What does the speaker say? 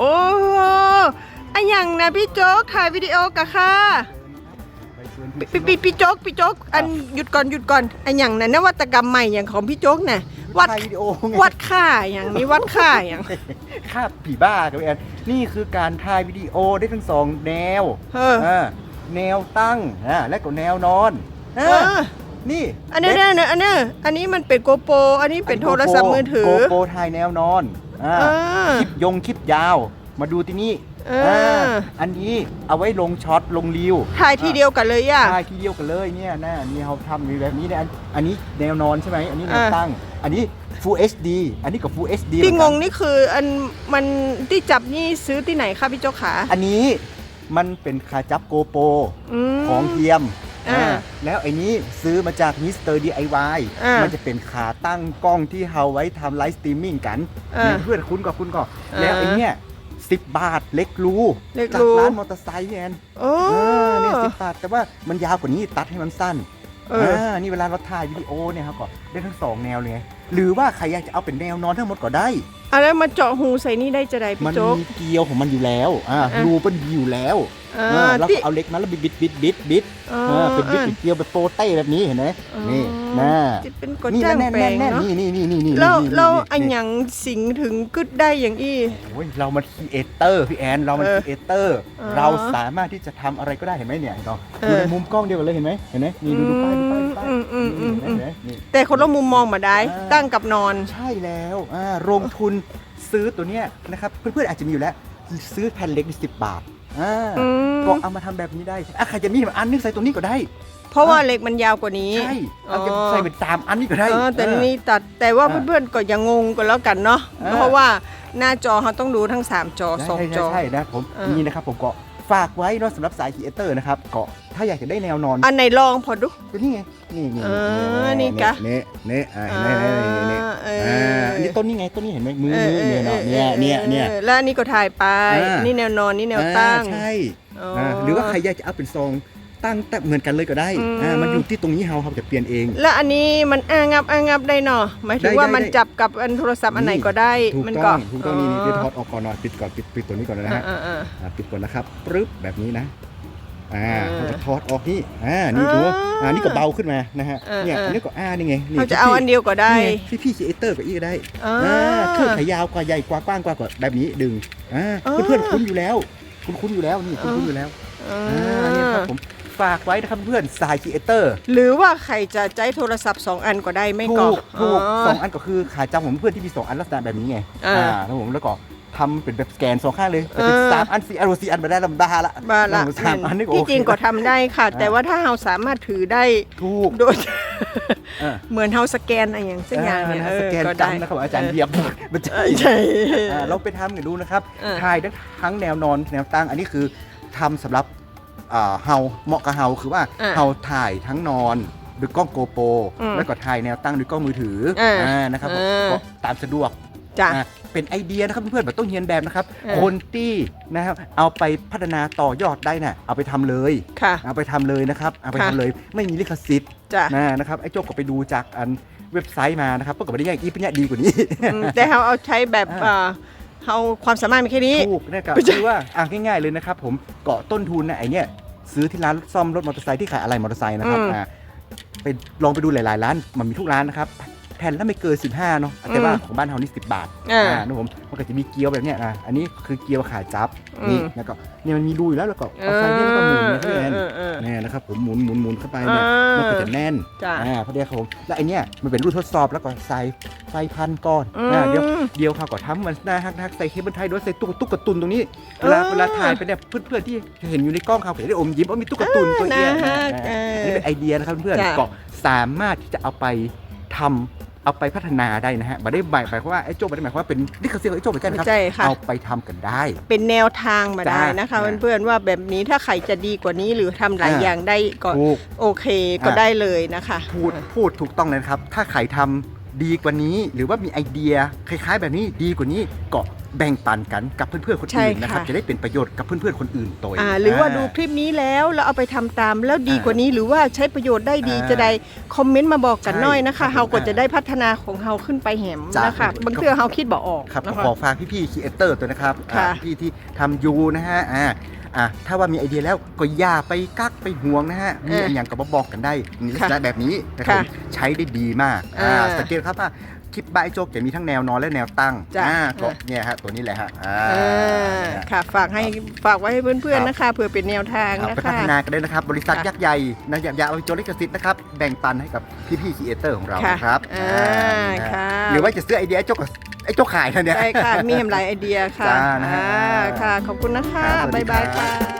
โอ้อันอย่างนะพี่โจ๊กถ่ายวิดีโอกับค่ะพี่พี่พี่โจ๊กพี่โจ๊กอันหยุดก่อนหยุดก่อนอันอย่างนั้นนวัตกรรมใหม่อย่างของพี่โจ๊กน่ะวัดถ่ายวิดีโอไง วัดค่าอย่างนี้วัดค่าอย่างคาบผีบ้าครับพี่แอนนี่คือการถ่ายวิดีโอได้ทั้งสองแนวเออเออแนวตั้งอ่าและก็แนวนอนเอเอออนี่อันนี้เนี่ยเนี่ยอันนี้อันนี้มันเป็นโกโปรอันนี้เป็นโทรศัพท์มือถือ โกโปรถ่ายแนวนอน อ่าเออ คลิปยงคลิปยาว มาดูที่นี่เอออ่าอันนี้เอาไว้ลงช็อตลงรีวถ่ายทีเดียวกันเลยอะถ่ายทีเดียวกันเลยเนี่ยนะนี่เขาทำมีแบบนี้เนี่ยอันอันนี้แนวนอนใช่ไหมอันนี้แนวอ่าตั้ง อันนี้ Full HD อันนี้กับ Full HD ที่งเหมืงอนกันนี่คืออันมันที่จับนี่ซื้อที่ไหนคะพี่โจ๊กขาอันนี้มันเป็นขาจับโกโปรมของเทียม อ่าอ่าแล้วไอ้นี้ซื้อมาจากมิสเตอร์ DIY อ่ามัมันจะเป็นขาตั้งกล้องที่เอาไว้ทำไลฟ์สตรีมมิ่งกันอ่าเนี่ยเพื่อนคุณก็คุณก็อ่าแล้วไอ้เนี้ยสิบบาทเล็กรูเล็กจากรูร้านมอเตอร์ไซค์พี่แอนโอ้เออเนี่ยสิบบาทแต่ว่ามันยาวกว่านี้ตัดให้มันสั้นเอออ่านี่เวลาเราถ่ายวิดีโอเนี่ยครับก็ได้ทั้งสองแนวเลยไงหรือว่าใครอยากจะเอาเป็นแนวนอนทั้งหมดก็ได้ อะแล้วมาเจาะหูใส่นี่ได้จะได้พี่มันโจ๊ก มีเกลียวของมันอยู่แล้ว อ่าอะรูเป็นอยู่แล้วอ่าเออแล้วที่ก็เอาเล็กนั้นแล้วบิดบิดบิดบิดบิดอ๋อเออเป็นบิดอ่า เป็นเกลียวแบบโปรเต้แบบนี้เห็นไหมอ๋อนี่นะจะเป็นกดนี่จ้างแน่นแปลแน่งนแน่นเนาะนี่นี่นี่นี่นี่แล้วนี่แล้วนี่อันหยังสิงถึงกึดได้อย่างอี้ โอ้ยเรามันครีเอเตอร์พี่แอนเรามันเอคอรีเอเตอร์อ๋อเราสามารถที่จะทำอะไรก็ได้เห็นไหมเนี่ยเห็นไหมเออดูในมุมกล้องเดียวกันเลยเห็นไหมเห็นไหมนี่ดูดูป้ายดูป้ายดูป้าย อืมอืมอืมอืมนี่เห็นไหมนี่ แต่คนละมุมมองมาได้ อ่า ตั้งกับนอน ใช่แล้วอ่าลงทุนซื้อตัวเนี้ยนะครับเพื่อนๆอาจจะมีอยู่แล้ว ซื้อแผ่นเล็กสิบบาทอ่าอืม ก็เอามาทำแบบนี้ได้อะใครจะมีอันนึงใส่ตัวนี้ก็ได้ เพราะว่าเหล็กมันยาวกว่านี้ ใช่ เอาจะอ๋อใส่เป็นสามอันนี้ก็ได้ เออแต่เออนี่ตัดแต่ว่าอ่าเพื่อนๆก็อย่างงก็แล้วกันเนาะอ่า เพราะว่าหน้าจอเขาต้องดูทั้ง 3 จอ ใช่สองใช่จอใช่นะผมเออ นี่นะครับผมก็ ฝากไว้เนาะสำหรับสายครีเอเตอร์นะครับก็ถ้าอยากจะได้แนวนอนอันไหนลองพอดู ก็นี่ไงนี่นี่เออนี่กะนี่นี่อ่าเห็นไหมนี่นี่นี่เอออ่าอันนี้ต้นนี่ไงต้นนี้เห็นไหมมือมือเนี่ยเนาะเนี่ยเนี่ยเนี่ย ออแล้วอันนี้ก็ถ่ายไป อ่านี่ นี่แนวนอนนี่แนวตั้ง อ่าใช่อ๋อาหรือว่าใครอยากจะเอาเป็นซอง ตั้งแต่เหมือนกันเลยก็ได้อืมอ่ามันอยู่ที่ตรงนี้เฮาครับจะเปลี่ยนเอง แล้วอันนี้มันอ้างับอ้างับได้เนาะหมายถึงได้ว่าได้มันได้จับกับอันโทรศัพท์อันไหนก็ได้ถูกมันต้ก็องถูกต้องนี่นี่เดี๋ยวถอดออกก่อนหน่อยปิดก่อนปิดปิดตัวนี้ก่อนนะฮะอ่าอ่าอ่าปิดก่อนนะครับปึ๊บแบบนี้นะอ่าเออเราจะถอดออกนี่อ่านี่ดูอ่าอ่านี่ก็เบาขึ้นมานะฮะเออเนี่ยเอออัอันนี้ก็อ่านี่ไงนี่เขาจะเอาอันเดียวก็ได้พี่พี่คีเอเตอร์กับอีก็ได้อ่าอ่าเครื่องขายาวกว่าใหญ่กว่ากว้างกว่ากว่าแบบนี้ดึงอ่าอ่าเพื่อนๆคุ้นอยู่แล้ว คุณคุ้นอยู่แล้วนี่คุณคุ้นอยู่แล้วอ่อ่านี่ครับผม ฝากไว้นะครับเพื่อนสายคีเอเตอร์หรือว่าใครจะใช้โทรศัพท์ 2 อันก็ได้ไม่ก็ถูกถูกสองอันก็คือขาจำของเพื่อนที่มีสองอันลักษณะแบบนี้ไงอ่าแล้วผมแล้วก็ทำเป็นแบบสแกนสองข้างเลยแต่เป็นเออสามอันสี่อันโอ้สี่อันมาได้ลำบาละบาละสามอันนี่ก็ที่โอเคจริงก็ทำได้ค่ะอ่าแต่ว่าถ้าเราสามารถถือได้ถูก โดยเออ เหมือนเราสแกนอะไรอย่างสักอย่างเนี่ยนะเอฮะสอแกนก็จัได้งนะครับอาจารย์เดียบมันจะเออใช่ อ่าเราไปทำกันดูนะครับเออ ถ่ายทั้งทั้งแนวนอนแนวตั้งอันนี้คือทำสำหรับ อ่าเฮาเหมาะกับเฮาคือว่าอ่าเฮาถ่ายทั้งนอนด้วยกล้องโกโปรอืมแล้วก็ถ่ายแนวตั้งด้วยกล้องมือถืออ่าอ่านะครับอ่าก็ตามสะดวก จ้ะ อะเป็นไอเดียนะครับเพื่อนๆแบบต้องเรียนแบบนะครับ เออ คนที่นะครับเอาไปพัฒนาต่อยอดได้น่ะเอาไปทำเลย ค่ะ เอาไปทำเลยนะครับเอาไปค่ะทำเลยไม่มีลิขสิทธิ์จ้ะนะนะครับไอ้โจ๊กก็ไปดูจากอันเว็บไซต์มานะครับปรากฏว่าได้ยังอีปัญญาดีกว่านี้ อืมแต่เราเอาใช้แบบอ่า เอ่อเราความสามารถมีแค่นี้ ถูกนะครับไม่ใช่ คือว่าอะง่ายๆเลยนะครับผมเกาะต้นทุนนะไอเนี้ย ซื้อที่ร้านซ่อมรถมอเตอร์ไซค์ที่ขายอะไหล่มอเตอร์ไซค์นะครับอืม อ่าไปลองไปดูหลาย ๆ ร้านมันมีทุกร้านนะครับ แผ่นละไม่เกิน15เนาะแต่ว่าอืมของบ้านเฮานี่10 บาทอ่าอ่านะผมมันก็จะมีเกลียวแบบเนี้ยนะอันนี้คือเกลียวขาจับอืมนี่แล้วก็เนี่ยมันมีรูอยู่แล้วแล้วก็เอาไฟเนี่ยแล้วก็หมุนนะพี่แอน เออเออเออเนี่ยนะครับผมหมุนหมุนหมุนเข้าไปเนี่ยอ่ามัมันก็จะแน่นจ้ะอ่าพอดีครับผมแล้วไอเนี้ยมันเป็นรูปทดสอบแล้วก็ใส่ไฟพันก้อนอืมอ่าเดี๋ยวเดี๋ยวเขาก็ทำมันหน้าฮักฮักใส่เคเบิลไทยด้วยใส่ตุ๊กตุ๊กกระตุนตรงนี้เวลาเออเวลาถ่ายไปเนี่ยเพื่อนๆที่เห็นอยู่ในกล้องเขาเห็นได้อมยิ้มว่ามีตุ๊กตาตุนตัวเอี้ยน่ารักอ่าเอออันนี่เป็นไอเดียนะครับเพื่อนจ้ะๆก็สามารถที่จะเอาไปทำ เอาไปพัฒนาได้นะฮะไม่ได้หมายความว่าไอ้โจ้ไม่ได้หมายความว่าเป็นลิขสิทธิ์ของไอ้โจ้เหมือนกันครับใช่ค่ะ เอาไปทำกันได้ เป็นแนวทางมาได้จ้ะนะคะจ้ะเพื่อนๆว่าแบบนี้ถ้าใครจะดีกว่านี้หรือทำหลายอ่า อย่างได้ก็ถูก โอเคก็อะได้เลยนะคะ พูดพูดถูกต้องเลยนะครับ ถ้าใครทำดีกว่านี้ หรือว่ามีไอเดียคล้ายๆ แบบนี้ดีกว่านี้ก็ แบ่งปันกันกับเพื่อนๆคนใช่อื่นนะครับค่ะ จะได้เป็นประโยชน์กับเพื่อนๆคนอื่นตัวเองอ่าหรือว่าดูคลิปนี้แล้วแล้วเอาไปทำตามแล้วดีกว่านี้หรือว่าใช้ประโยชน์ได้ดีอ่าจะได้คอมเมนต์มาบอกกันใช่หน่อยนะคะครับเฮาก็จะได้พัฒนาของเฮาขึ้นไปแหมจ้ะ นะคะบางเทื่อเฮาคิดบ่ออกครับนะขคะ อฝากพี่ๆครีเอเตอร์ตัวนะครับค่ะ อ่าพี่ที่ทำยูนะฮะอ่าอ่าถ้าว่ามีไอเดียแล้วก็อย่าไปกักไปห่วงนะฮะมีอะไรอย่างก็มาบอกกันได้ในลักษณะแบบนี้นะครับค่ะใช้ได้ดีมากอ่าอ่า สังเกตครับว่า คลิปบายโจ๊กจะมีทั้งแนวนอนและแนวตั้งจ้ะ อ่าก็อ่าเนี่ยฮะตัวนี้แหละฮะอ่าอ่าค่ะฝากให้ฝากไว้ให้เพื่อนๆนะคะเพื่อเป็นแนวทางเอานะไปพัคะ ฒนากันได้นะครับ บริษัทค่ะ ยักษ์ใหญ่นะอย่าอย่าเอาไปโจรลิขสิทธิ์นะครับ แบ่งปันให้กับพี่ๆครีเอเตอร์ของเราค่ะนะครับอ่านะฮะค่ะหรือว่าจะซื้อไอเดียไอ้โจ๊กกับไอ้โจ๊กขายนะเนี่ย ใช่ค่ะมีแหมหลายไอเดียค่ะจ้านะฮะอ่าค่ะ ขอบคุณนะคะ ครับสวัสดีบ๊ายบายครับ ค่ะ